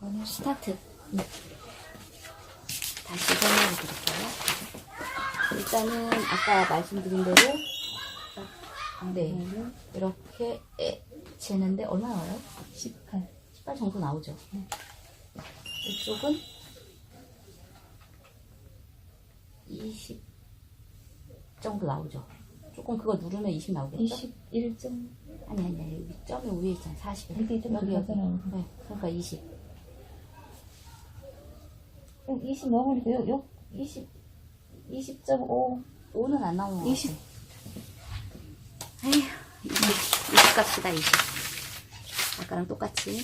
이거는 스타트. 다시 설명해 드릴게요. 일단은 아까 말씀드린 대로 네 이렇게 에, 재는데 얼마 나와요? 18. 18 정도 나오죠. 이쪽은 20 정도 나오죠. 조금 그거 누르면 20 나오겠죠? 21점. 아니 아니 아니 여기 점이 위에 있잖아 40 이게 좀 여기 여기 나오잖아요. 네 그러니까 20 어, 20 넘으니까 요, 요, 20, 20.5. 5는 안 나오는 거 20. 같아 에휴 20 20 값이다 20 아까랑 똑같이.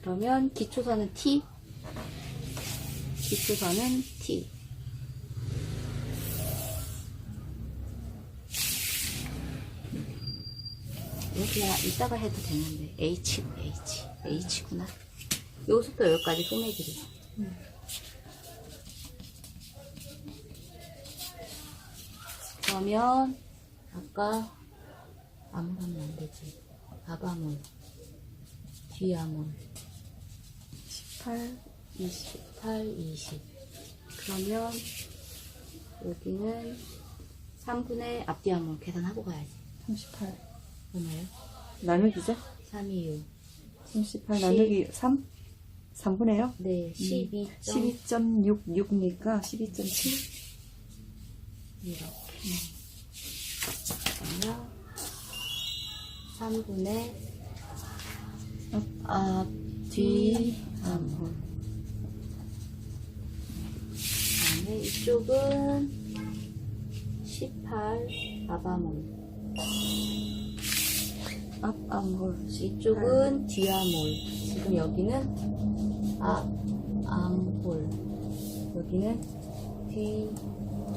그러면 기초선은 T 기초선은 T. 그냥 이따가 해도 되는데. H H H구나 여기서부터 여기까지 소매길이 그러면 아까 아무 하면 안 되지 아바몰 뒤아몰 18. 28, 20 그러면 여기는 3분의 앞뒤아몰 계산하고 가야지 38. 얼마예요? 나누기죠? 3, 2, 6 38 십. 나누기 3? 3분의요? 네, 12. 12.66니까 12.7. 이렇게. 그러면 3분의 앞, 뒤, 아몰. 그다음에 이쪽은 18, 아바몰. 앞, 암홀. 이쪽은 뒤아몰. 지금 여기는 앞, 암홀. 여기는 뒤,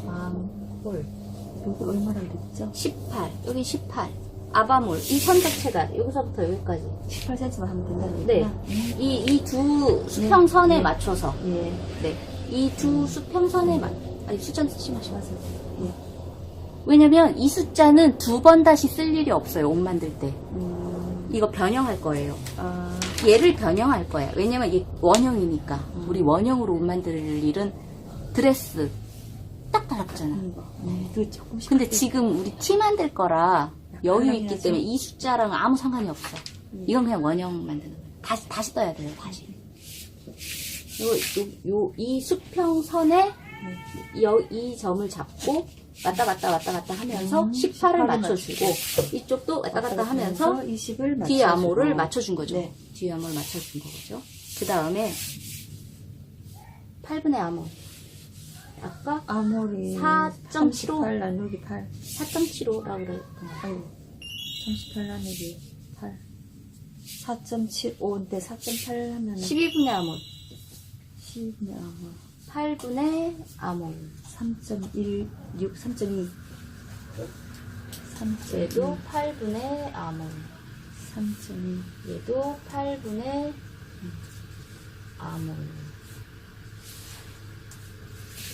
암홀. 요거 얼마나 그랬죠? 18. 여기 18. 아바몰. 이 선 자체가 여기서부터 여기까지. 18cm만 하면 된다는 네. 이, 이 두 수평선에 네. 맞춰서. 예. 네. 이 두 수평선에 맞, 아니, 숫자 쓰지 마시고 하세요. 예. 왜냐면 이 숫자는 두 번 다시 쓸 일이 없어요. 옷 만들 때. 음, 이거 변형할 거예요. 아, 얘를 변형할 거야. 왜냐면 이게 원형이니까. 음. 우리 원형으로 옷 만들 일은 드레스 딱. 하는 거. 네, 그 조금씩. 근데. 지금 우리 티 만들 거라 여유 있기 때문에. 이 숫자랑 아무 상관이 없어. 음. 이건 그냥 원형 만드는 거야. 다시, 다시 떠야 돼요, 다시. 요, 요, 요, 이 수평선에 여, 이 점을 잡고 왔다 갔다 왔다 갔다 하면서 음, 18을 18을 맞춰주고 이쪽도 왔다 갔다 하면서 20을 맞춰. 뒤암호를 맞춰준 거죠. 네. 뒤 암호를 맞춰준 거죠. 그 다음에 8분의 암호. 아까 암홀이 4.75. 38 나누기 8. 4.75라고 그랬던 거. 아이고. 38 나누기 8. 4.75인데 4.8 하면 12분의 암호. 10네 암홀. 8분의 암호. 3.16, 3.2. 3.2. 얘도 8분의 암호. 3.2. 얘도 8분의 암호.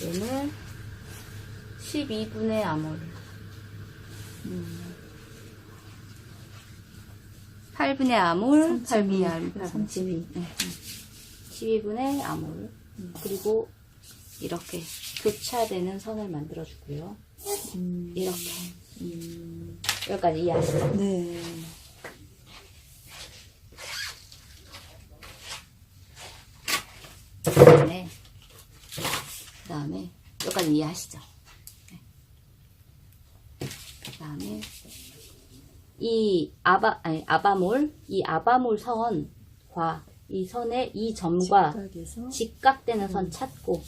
얘는 12분의 암호. 음. 8분의 암홀, 8분의 암홀. 3.2. 네. 12분의 암홀. 그리고 이렇게 교차되는 선을 만들어 주고요. 음, 이렇게. 여기까지 이해하시죠? 네. 그 다음에, 그 다음에, 여기까지 이해하시죠? 네. 그 다음에, 이 아바, 아니, 아바몰, 이 아바몰 선과 이 선의 이 점과 직각에서. 직각되는 선 찾고,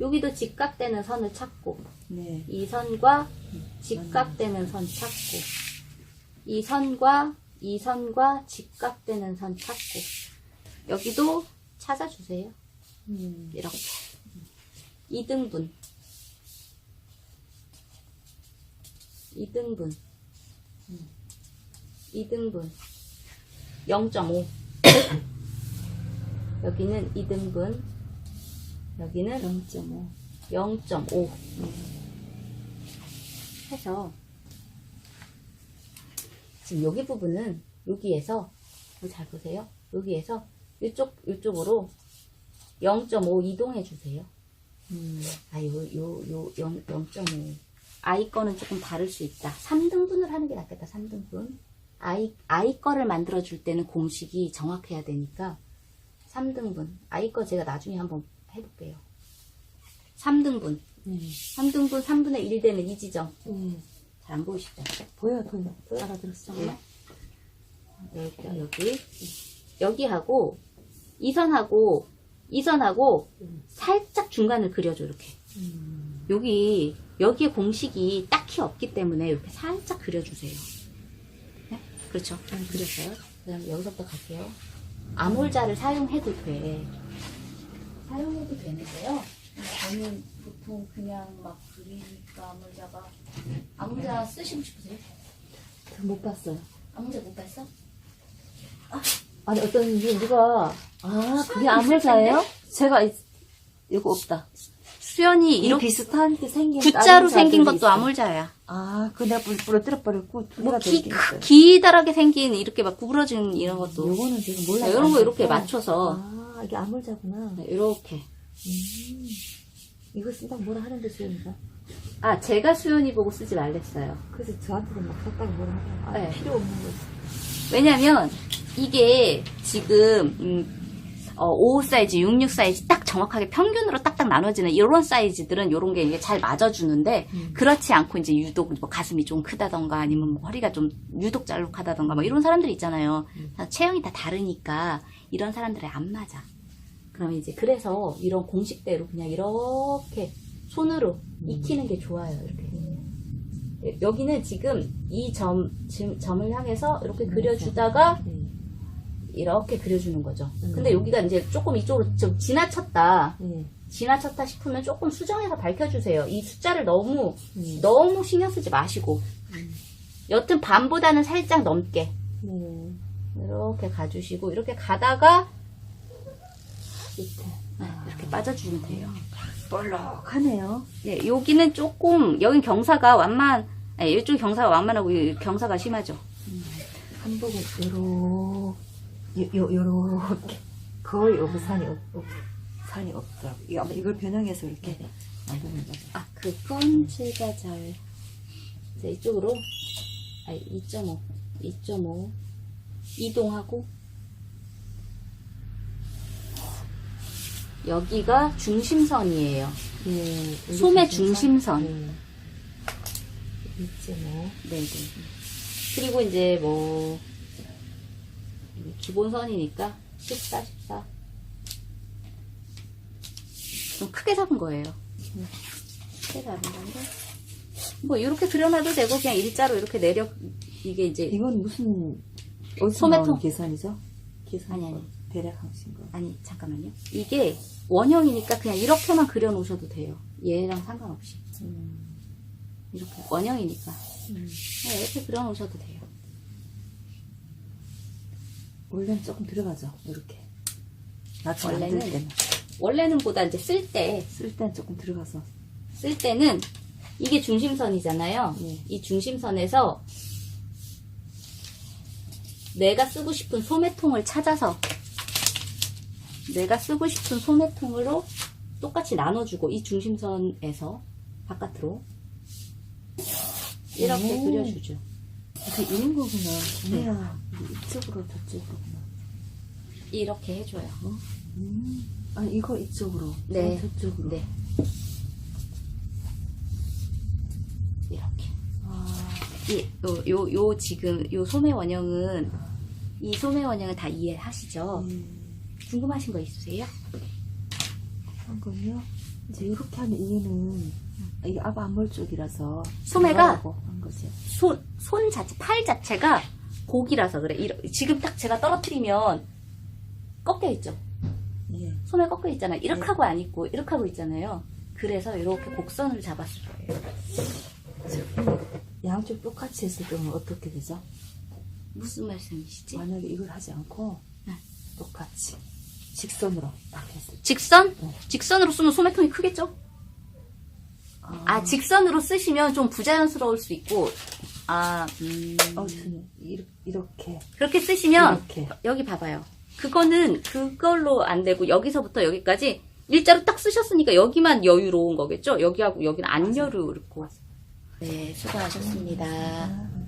여기도 직각되는 선을 찾고, 네. 이 선과 직각되는 선 찾고, 이 선과 이 선과 직각되는 선 찾고, 여기도 찾아주세요. 음, 이렇게. 2등분. 2등분. 2등분. 0.5. 여기는 2등분. 여기는 0.5. 0.5 해서 지금 여기 부분은 여기에서 잘 보세요. 여기에서 이쪽, 이쪽으로 0.5 이동해 주세요. 음. 아, 요, 요, 요, 0, 0.5. 아이 거는 조금 다를 수 있다. 3등분을 하는 게 낫겠다, 3등분. 아이, 아이 거를 만들어줄 때는 공식이 정확해야 되니까, 3등분. 아이 거 제가 나중에 한번 해볼게요. 3등분. 네. 3등분 3분의 1 되는 이 지점. 네. 잘안 보이시죠? 보여요, 보여요. 알아들었어. 잠깐만. 여기, 여기. 여기하고, 이 선하고, 이 선하고, 살짝 중간을 그려줘, 이렇게. 음. 여기, 여기에 공식이 딱히 없기 때문에 이렇게 살짝 그려주세요. 네? 그렇죠. 그렸어요. 그 다음 여기서부터 갈게요. 암홀자를 사용해도 돼. 사용해도 되는데요. 저는 보통 그냥 막 그리니까 암홀자가. 암홀자 쓰시고 싶으세요? 못 봤어요. 암홀자 못 봤어? 아니, 어떤, 분 누가, 아, 그게 있을 암호자예요? 제가, 이- 이거 없다. 수연이 이 이렇게 비슷한 게 생긴 다른 생긴 자들이 것도 있어요. 암홀자야. 아, 그 내가 부- 부러뜨려 버렸고, 두뭐 기. 기다랗게 생긴 이렇게 막 구부러진 이런 것도 요거는 지금 몰라요. 네, 이런 거 이렇게 아, 맞춰서 아, 이게 암홀자구나. 네, 이렇게. 음. 이거 쓴다고 뭐라 하는데, 수연이가? 아 제가 수연이 보고 쓰지 말랬어요. 그래서 저한테는 막 썼다고 뭐라 하더라고. 아, 네. 필요 없는 거지. 왜냐면 이게 지금 음, 어, 55 사이즈, 66 사이즈 딱 정확하게 평균으로 딱딱 나눠지는 이런 사이즈들은 이런 게 이게 잘 맞아주는데 음. 그렇지 않고 이제 유독 뭐 가슴이 좀 크다던가 아니면 뭐 허리가 좀 유독 잘록하다던가 뭐 이런 사람들이 있잖아요. 음. 다 체형이 다 다르니까 이런 사람들이 안 맞아. 그럼 이제 그래서 이런 공식대로 그냥 이렇게 손으로 음. 익히는 게 좋아요. 이렇게. 여기는 지금 이 점, 점- 점을 향해서 이렇게 그려주다가 네. 이렇게 그려주는 거죠. 음. 근데 여기가 이제 조금 이쪽으로 좀 지나쳤다. 네. 지나쳤다 싶으면 조금 수정해서 밝혀주세요. 이 숫자를 너무, 음. 너무 신경 쓰지 마시고. 여튼 반보다는 살짝 넘게. 네. 이렇게 가주시고, 이렇게 가다가, 밑에. 네, 이렇게 빠져주면 돼요. 볼록하네요. 네, 여기는 조금, 여긴 경사가 완만, 네, 이쪽 경사가 완만하고, 이 경사가 심하죠. 한복은 요러, 요, 요, 요렇게. 거의 오브 산이 없, 없, 산이 없더라고. 이 아마 이걸 변형해서 이렇게 만드는 거죠. 아, 그건 제가 잘. 이제 이쪽으로, 아, 2.5, 2.5 이동하고, 여기가 중심선이에요. 예. 여기 소매 중심선? 네. 있지 뭐. 네네. 그리고 이제 뭐, 기본선이니까 14, 14. 좀 크게 잡은 거예요. 크게 잡은 건데. 뭐, 이렇게 그려놔도 되고, 그냥 일자로 이렇게 내려, 이게 이제, 이건 무슨, 어디서 소매통. 계산이죠? 계산. 아니, 아니. 대략 하신 거. 아니, 잠깐만요. 이게 원형이니까 그냥 이렇게만 그려 놓으셔도 돼요. 얘랑 상관없이. 음. 이렇게. 원형이니까. 음. 그냥 이렇게 그려 놓으셔도 돼요. 원래는 조금 들어가죠. 이렇게. 원래는- 만들 때는. 원래는 보다 이제 쓸 때, 쓸 때는 조금 들어가서. 쓸 때는 이게 중심선이잖아요. 예. 이 중심선에서 내가 쓰고 싶은 소매통을 찾아서 내가 쓰고 싶은 소매통으로 똑같이 나눠주고 이 중심선에서 바깥으로 이렇게 오. 그려주죠. 그 이런 거구나. 이야, 이쪽으로 저쪽으로구나. 이렇게 해줘요. 음. 아니, 이거 이쪽으로. 네. 저 저쪽으로. 네. 이렇게. 아, 이, 요, 요, 요 지금 요 소매 원형은 이 소매 원형은 다 이해하시죠? 음. 궁금하신 거 있으세요? 한 건요. 이제 이렇게 하면 이게는 이게 아바 안몰 쪽이라서 소매가- 들어가라고 한 거죠. 손, 손 자체, 팔 자체가 고기라서 그래. 이러, 지금 딱 제가 떨어뜨리면 꺾여 있죠? 예. 소매 꺾여 있잖아요. 이렇게 네. 하고 안 있고, 이렇게 하고 있잖아요. 그래서 이렇게 곡선을 잡았을 거예요. 양쪽 똑같이 했을 때는 어떻게 되죠? 무슨 말씀이시지? 만약에 이걸 하지 않고 네. 똑같이 직선으로 딱 했을 때. 직선? 네. 직선으로 쓰면 소매통이 크겠죠? 아, 직선으로 쓰시면 좀 부자연스러울 수 있고, 아, 음, 어, 저는 이렇게, 이렇게 그렇게 쓰시면, 이렇게. 여기 봐봐요. 그거는 그걸로 안 되고 여기서부터 여기까지 일자로 딱 쓰셨으니까 여기만 여유로운 거겠죠? 여기하고 여기는 안 여유롭고. 네, 수고하셨습니다. 감사합니다.